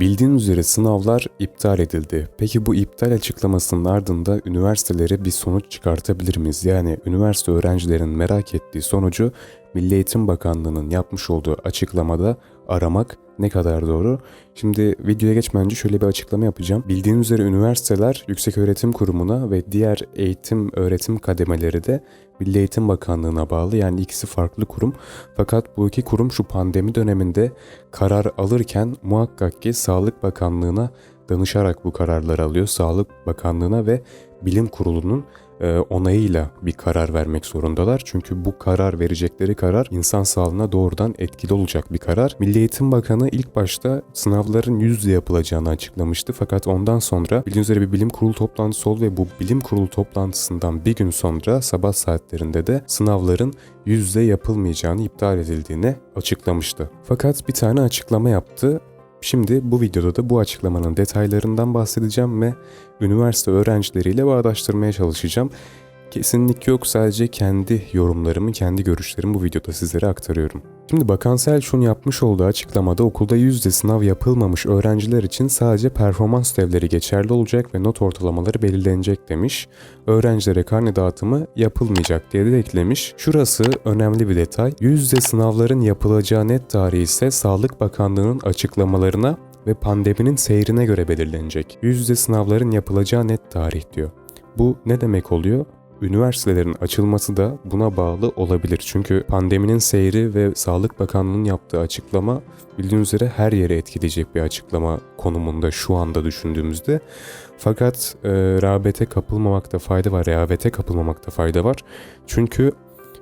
Bildiğin üzere sınavlar iptal edildi. Peki bu iptal açıklamasının ardında üniversitelere bir sonuç çıkartabilir miyiz? Yani üniversite öğrencilerin merak ettiği sonucu Milli Eğitim Bakanlığı'nın yapmış olduğu açıklamada aramak ne kadar doğru? Şimdi videoya geçmeden önce şöyle bir açıklama yapacağım. Bildiğin üzere üniversiteler Yükseköğretim Kurumu'na ve diğer eğitim öğretim kademeleri de Milli Eğitim Bakanlığı'na bağlı. Yani ikisi farklı kurum. Fakat bu iki kurum şu pandemi döneminde karar alırken muhakkak ki Sağlık Bakanlığı'na danışarak bu kararları alıyor. Sağlık Bakanlığı'na ve Bilim Kurulu'nun e, onayıyla bir karar vermek zorundalar. Çünkü bu karar verecekleri karar insan sağlığına doğrudan etkili olacak bir karar. Milli Eğitim Bakanı ilk başta sınavların yüz yüze yapılacağını açıklamıştı. Fakat ondan sonra bildiğiniz üzere bir bilim kurulu toplantısı oldu ve bu bilim kurulu toplantısından bir gün sonra sabah saatlerinde de sınavların yüz yüze yapılmayacağını iptal edildiğini açıklamıştı. Fakat bir tane açıklama yaptı. Şimdi bu videoda da bu açıklamanın detaylarından bahsedeceğim ve üniversite öğrencileriyle bağdaştırmaya çalışacağım. Kesinlik yok sadece kendi yorumlarımı, kendi görüşlerimi bu videoda sizlere aktarıyorum. Şimdi Bakan Selçuk'un yapmış olduğu açıklamada okulda yüzde sınav yapılmamış öğrenciler için sadece performans ödevleri geçerli olacak ve not ortalamaları belirlenecek demiş. Öğrencilere karne dağıtımı yapılmayacak diye de eklemiş. Şurası önemli bir detay. Yüzde sınavların yapılacağı net tarihi ise Sağlık Bakanlığı'nın açıklamalarına ve pandeminin seyrine göre belirlenecek. Yüzde sınavların yapılacağı net tarih diyor. Bu ne demek oluyor? Üniversitelerin açılması da buna bağlı olabilir. Çünkü pandeminin seyri ve Sağlık Bakanlığı'nın yaptığı açıklama bildiğiniz üzere her yere etkileyecek bir açıklama konumunda şu anda düşündüğümüzde. Fakat e, rağbete kapılmamakta fayda var, rehavete kapılmamakta fayda var. Çünkü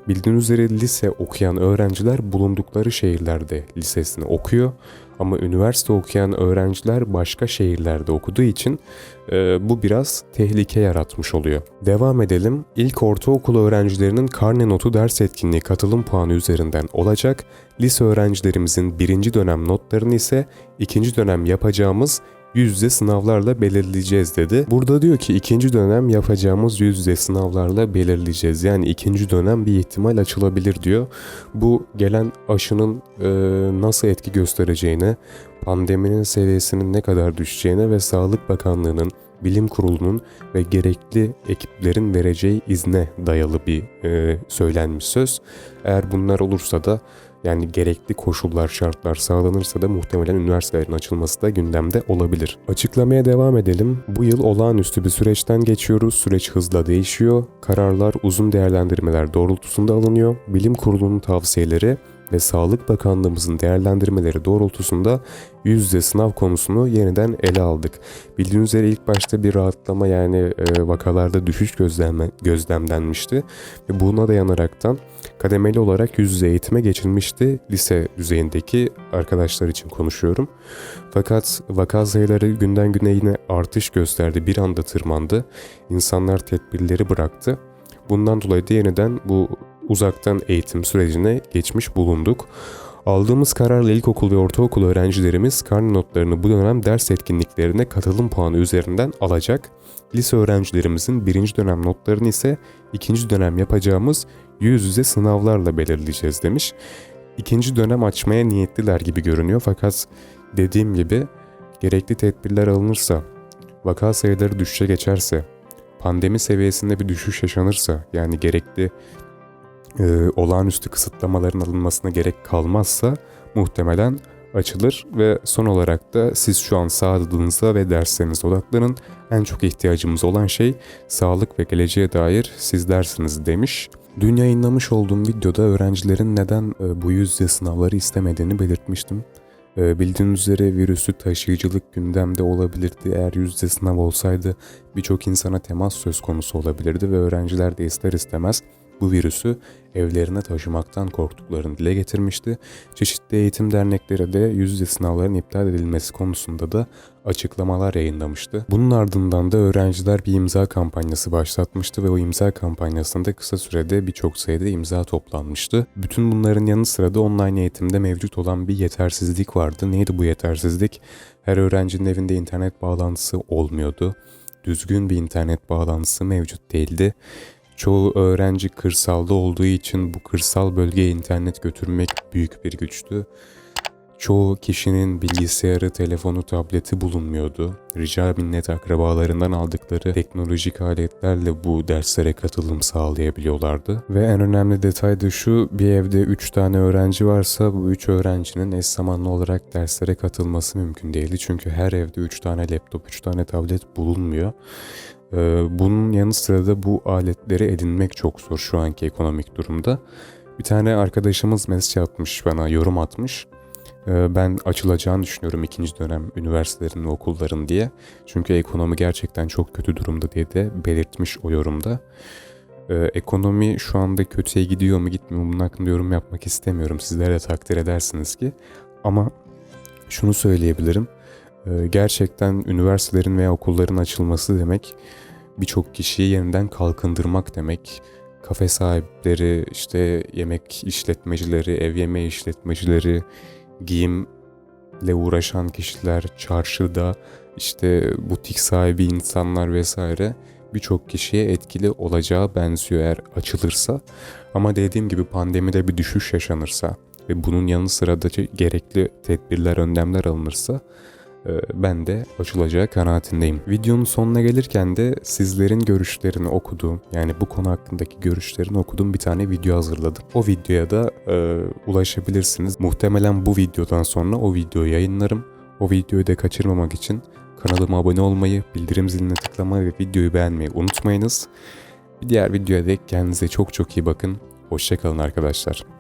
bildiğiniz üzere lise okuyan öğrenciler bulundukları şehirlerde lisesini okuyor. Ama üniversite okuyan öğrenciler başka şehirlerde okuduğu için e, bu biraz tehlike yaratmış oluyor. Devam edelim. İlk ortaokul öğrencilerinin karne notu ders etkinliği katılım puanı üzerinden olacak. Lise öğrencilerimizin birinci dönem notlarını ise ikinci dönem yapacağımız yüz yüze sınavlarla belirleyeceğiz dedi. Burada diyor ki ikinci dönem yapacağımız yüz yüze sınavlarla belirleyeceğiz. Yani ikinci dönem bir ihtimal açılabilir diyor. Bu gelen aşının e, nasıl etki göstereceğine, pandeminin seviyesinin ne kadar düşeceğine ve Sağlık Bakanlığı'nın bilim kurulunun ve gerekli ekiplerin vereceği izne dayalı bir e, söylenmiş söz. Eğer bunlar olursa da yani gerekli koşullar, şartlar sağlanırsa da muhtemelen üniversitelerin açılması da gündemde olabilir. Açıklamaya devam edelim. Bu yıl olağanüstü bir süreçten geçiyoruz. Süreç hızla değişiyor. Kararlar uzun değerlendirmeler doğrultusunda alınıyor. Bilim kurulunun tavsiyeleri ve Sağlık Bakanlığımızın değerlendirmeleri doğrultusunda yüz yüze sınav konusunu yeniden ele aldık. Bildiğiniz üzere ilk başta bir rahatlama yani e, vakalarda düşüş gözlem gözlemlenmişti ve buna dayanaraktan kademeli olarak yüz yüze eğitime geçilmişti. Lise düzeyindeki arkadaşlar için konuşuyorum. Fakat vaka sayıları günden güne yine artış gösterdi. Bir anda tırmandı. İnsanlar tedbirleri bıraktı. Bundan dolayı da yeniden bu uzaktan eğitim sürecine geçmiş bulunduk. Aldığımız kararla ilkokul ve ortaokul öğrencilerimiz karne notlarını bu dönem ders etkinliklerine katılım puanı üzerinden alacak. Lise öğrencilerimizin birinci dönem notlarını ise ikinci dönem yapacağımız yüz yüze sınavlarla belirleyeceğiz demiş. İkinci dönem açmaya niyetliler gibi görünüyor fakat dediğim gibi gerekli tedbirler alınırsa, vaka sayıları düşüşe geçerse, pandemi seviyesinde bir düşüş yaşanırsa yani gerekli e, olağanüstü kısıtlamaların alınmasına gerek kalmazsa muhtemelen açılır ve son olarak da siz şu an sağlığınıza ve derslerinize odaklanın. En çok ihtiyacımız olan şey sağlık ve geleceğe dair sizlersiniz demiş. Dün yayınlamış olduğum videoda öğrencilerin neden e, bu yüz yüze sınavları istemediğini belirtmiştim. E, bildiğiniz üzere virüsü taşıyıcılık gündemde olabilirdi. Eğer yüz yüze sınav olsaydı birçok insana temas söz konusu olabilirdi ve öğrenciler de ister istemez bu virüsü evlerine taşımaktan korktuklarını dile getirmişti. Çeşitli eğitim dernekleri de yüz yüze sınavların iptal edilmesi konusunda da açıklamalar yayınlamıştı. Bunun ardından da öğrenciler bir imza kampanyası başlatmıştı ve o imza kampanyasında kısa sürede birçok sayıda imza toplanmıştı. Bütün bunların yanı sıra da online eğitimde mevcut olan bir yetersizlik vardı. Neydi bu yetersizlik? Her öğrencinin evinde internet bağlantısı olmuyordu. Düzgün bir internet bağlantısı mevcut değildi. Çoğu öğrenci kırsalda olduğu için bu kırsal bölgeye internet götürmek büyük bir güçtü. Çoğu kişinin bilgisayarı, telefonu, tableti bulunmuyordu. Rica minnet akrabalarından aldıkları teknolojik aletlerle bu derslere katılım sağlayabiliyorlardı. Ve en önemli detay da şu, bir evde 3 tane öğrenci varsa bu 3 öğrencinin eş zamanlı olarak derslere katılması mümkün değildi. Çünkü her evde 3 tane laptop, 3 tane tablet bulunmuyor. Ee, Bunun yanı sıra da bu aletleri edinmek çok zor şu anki ekonomik durumda. Bir tane arkadaşımız mesaj atmış bana, yorum atmış. Ee, Ben açılacağını düşünüyorum ikinci dönem üniversitelerin ve okulların diye. Çünkü ekonomi gerçekten çok kötü durumda diye de belirtmiş o yorumda. Ee, Ekonomi şu anda kötüye gidiyor mu gitmiyor mu bunun hakkında yorum yapmak istemiyorum. Sizler de takdir edersiniz ki. Ama şunu söyleyebilirim. Gerçekten üniversitelerin veya okulların açılması demek birçok kişiyi yeniden kalkındırmak demek. Kafe sahipleri, işte yemek işletmecileri, ev yemeği işletmecileri, giyimle uğraşan kişiler, çarşıda işte butik sahibi insanlar vesaire birçok kişiye etkili olacağı benziyor eğer açılırsa. Ama dediğim gibi pandemide bir düşüş yaşanırsa ve bunun yanı sıra da gerekli tedbirler, önlemler alınırsa ben de açılacağı kanaatindeyim. Videonun sonuna gelirken de sizlerin görüşlerini okuduğum yani bu konu hakkındaki görüşlerini okuduğum bir tane video hazırladım. O videoya da e, ulaşabilirsiniz. Muhtemelen bu videodan sonra o videoyu yayınlarım. O videoyu da kaçırmamak için kanalıma abone olmayı, bildirim ziline tıklamayı ve videoyu beğenmeyi unutmayınız. Bir diğer videoya dek kendinize çok çok iyi bakın. Hoşçakalın arkadaşlar.